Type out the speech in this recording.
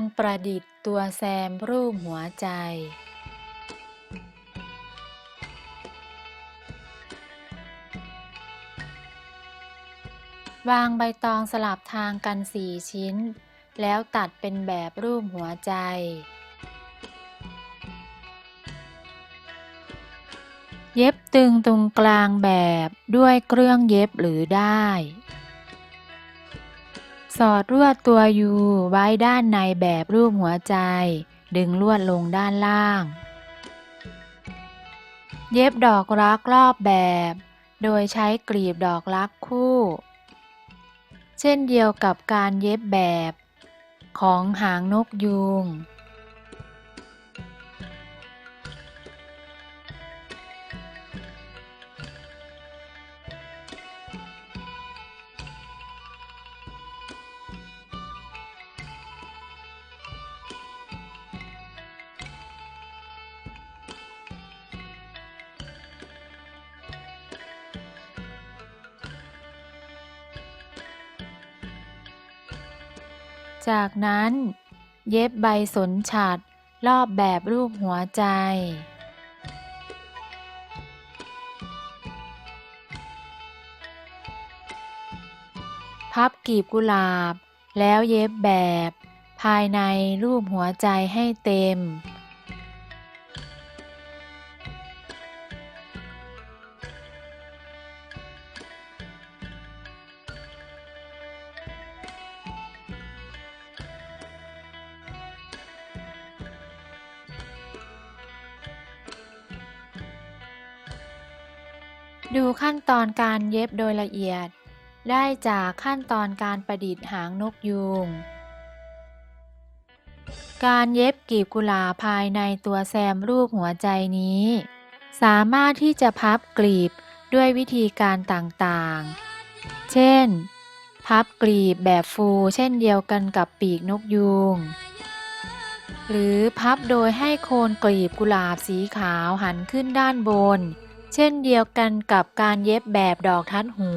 การประดิษฐ์ตัวแซมรูปหัวใจ วางใบตองสลับทางกันสี่ชิ้น แล้วตัดเป็นแบบรูปหัวใจเย็บตึงตรงกลางแบบด้วยเครื่องเย็บหรือได้ อดลวดตัวยูไว้ด้านในแบบรูปหัวใจ ดึงลวดลงด้านล่าง เย็บดอกรักรอบแบบ โดยใช้กลีบดอกรักคู่ เช่นเดียวกับการเย็บแบบ ของหางนกยูง จากนั้นเย็บใบสนฉัดรอบแบบรูปหัวใจ พับกีบกุหลาบ แล้วเย็บแบบ ภายในรูปหัวใจให้เต็ม ดูขั้นตอนการเย็บโดยละเอียด ได้จากขั้นตอนการประดิษฐ์หางนกยูง การเย็บกลีบกุหลาบภายในตัวแซมรูปหัวใจนี้ สามารถที่จะพับกลีบด้วยวิธีการต่างๆ เช่น พับกลีบแบบฟูเช่นเดียวกันกับปีกนกยูง หรือพับโดยให้โคนกลีบกุหลาบสีขาวหันขึ้นด้านบน เช่นเดียวกันกับการเย็บแบบดอกทัดหู